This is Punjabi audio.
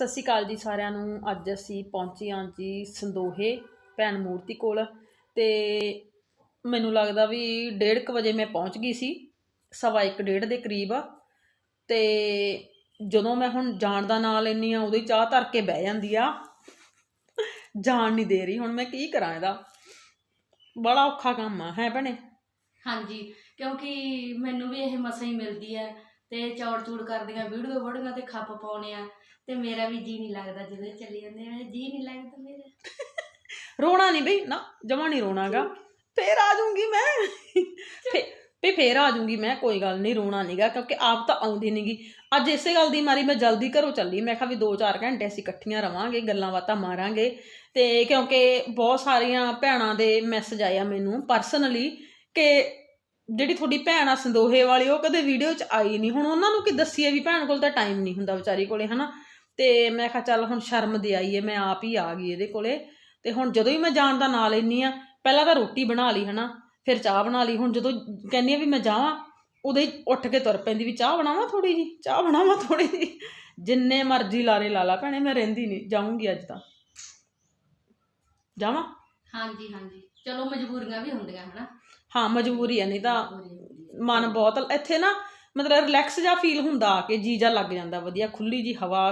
ਸਤਿ ਸ਼੍ਰੀ ਅਕਾਲ ਜੀ ਸਾਰਿਆਂ ਨੂੰ। ਅੱਜ ਅਸੀਂ ਪਹੁੰਚੇ ਹਾਂ ਜੀ ਸੰਦੋਹੇ ਭੈਣ ਮੂਰਤੀ ਕੋਲ ਤੇ ਮੈਨੂੰ ਲੱਗਦਾ ਵੀ 1:30 ਵਜੇ ਮੈਂ ਪਹੁੰਚ ਗਈ ਸੀ, ਸਵਾ ਇੱਕ, ਡੇਢ ਦੇ ਕਰੀਬ। ਤੇ ਜਦੋਂ ਮੈਂ ਹੁਣ ਜਾਣ ਦਾ ਨਾਂ ਲੈਂਦੀ ਆ, ਉਹਦੀ ਚਾਹ ਧਰ ਕੇ ਬਹਿ ਜਾਂਦੀ ਆ। ਜਾਣ ਨਹੀਂ ਦੇ ਰਹੀ, ਹੁਣ ਮੈਂ ਕੀ ਕਰਾਂ ਇਹਦਾ? ਬੜਾ ਔਖਾ ਕੰਮ ਆ, ਹੈ ਭੈਣੇ? ਹਾਂਜੀ, ਕਿਉਂਕਿ ਮੈਨੂੰ ਵੀ ਇਹ ਮਸਾਂ ਹੀ ਮਿਲਦੀ ਹੈ। ਤੇ ਚੌੜ ਚੂੜ ਕਰਦੀਆਂ ਵੀਡੀਓ ਵੜੀਆਂ ਤੇ ਖੱਪ ਪਾਉਣੇ ਆ। ਤੇ ਮੇਰਾ ਵੀ ਜੀ ਨਹੀਂ ਲੱਗਦਾ ਜਦੋਂ ਚੱਲੀ ਜਾਂਦੇ ਆ। ਜੀ ਨਹੀਂ ਲੱਗਦਾ ਮੇਰਾ। ਰੋਣਾ ਨਹੀਂ ਬਈ ਨਾ ਜਮਾ ਨਹੀਂ ਰੋਣਾਗਾ। ਫੇਰ ਆ ਜਾਊਂਗੀ ਮੈਂ। ਫੇ ਵੀ ਫੇਰ ਆ ਜਾਊਂਗੀ ਮੈਂ ਕੋਈ ਗੱਲ ਨਹੀਂ ਰੋਣਾ ਨਹੀਂਗਾ ਕਿਉਂਕਿ ਆਪ ਤਾਂ ਆਉਂਦੀ ਨਹੀਂਗੀ। ਅੱਜ ਇਸੇ ਗੱਲ ਦੀ ਮਾਰੀ ਮੈਂ ਜਲਦੀ ਘਰੋਂ ਚੱਲੀ। ਮੈਂ ਕਿਹਾ ਵੀ 2-4 ਘੰਟੇ ਅਸੀਂ ਇਕੱਠੀਆਂ ਰਵਾਂਗੇ ਗੱਲਾਂ ਬਾਤਾਂ ਮਾਰਾਂਗੇ। ਤੇ ਕਿਉਂਕਿ ਬਹੁਤ ਸਾਰੀਆਂ ਭੈਣਾਂ ਦੇ ਮੈਸੇਜ ਆਏ ਆ ਮੈਨੂੰ ਪਰਸਨਲੀ ਕਿ ਜਿਹੜੀ ਤੁਹਾਡੀ ਭੈਣ ਆ ਸੰਦੋਹੇ ਵਾਲੀ, ਉਹ ਕਦੇ ਵੀਡੀਓ 'ਚ ਆਈ ਨਹੀਂ। ਹੁਣ ਉਹਨਾਂ ਨੂੰ ਕੀ ਦੱਸੀਏ ਵੀ ਭੈਣ ਕੋਲ ਤਾਂ ਟਾਈਮ ਨਹੀਂ ਹੁੰਦਾ ਵਿਚਾਰੀ ਕੋਲੇ, ਹਨਾ? ਤੇ ਮੈਂ ਕਿਹਾ ਚੱਲ ਹੁਣ ਸ਼ਰਮ ਦੇ ਆਈਏ ਮੈਂ ਆਪ ਹੀ ਆ ਗਈ ਇਹਦੇ ਕੋਲੇ। ਤੇ ਹੁਣ ਜਦੋਂ ਹੀ ਮੈਂ ਜਾਣ ਦਾ ਨਾਂ ਲੈਨੀ ਆ, ਪਹਿਲਾਂ ਤਾਂ ਰੋਟੀ ਬਣਾ ਲਈ, ਹਨਾ? ਫਿਰ ਚਾਹ ਬਣਾ ਲਈ। ਹੁਣ ਜਦੋਂ ਕਹਿੰਦੀ ਆ ਵੀ ਮੈਂ ਜਾਵਾਂ ਉਦੋਂ ਹੀ ਉੱਠ ਕੇ ਤੁਰ ਪੈਂਦੀ ਵੀ ਚਾਹ ਬਣਾਵਾਂ ਥੋੜੀ ਜੀ ਚਾਹ ਬਣਾਵਾਂ ਥੋੜੀ ਜੀ ਜਿੰਨੇ ਮਰਜ਼ੀ ਲਾਰੇ ਲਾ ਲਾ, ਭੈਣੇ, ਮੈਂ ਰਹਿੰਦੀ ਨਹੀਂ, ਜਾਊਂਗੀ ਅੱਜ ਤਾਂ। ਜਾਵਾਂ? ਹਾਂਜੀ ਹਾਂਜੀ। ਚਲੋ ਮਜਬੂਰੀਆਂ ਵੀ ਹੁੰਦੀਆਂ ਹਨਾ? ਹਾਂ ਮਜਬੂਰੀ ਹੈ ਨਹੀਂ ਤਾਂ। ਮਨ ਬਹੁਤ ਇੱਥੇ ਨਾ ਮਤਲਬ ਰਿਲੈਕਸ ਜਿਹਾ ਫੀਲ ਹੁੰਦਾ ਆ ਕੇ ਜੀ ਜਾ ਲੱਗ ਜਾਂਦਾ ਵਧੀਆ ਖੁੱਲੀ ਜੀ ਹਵਾ।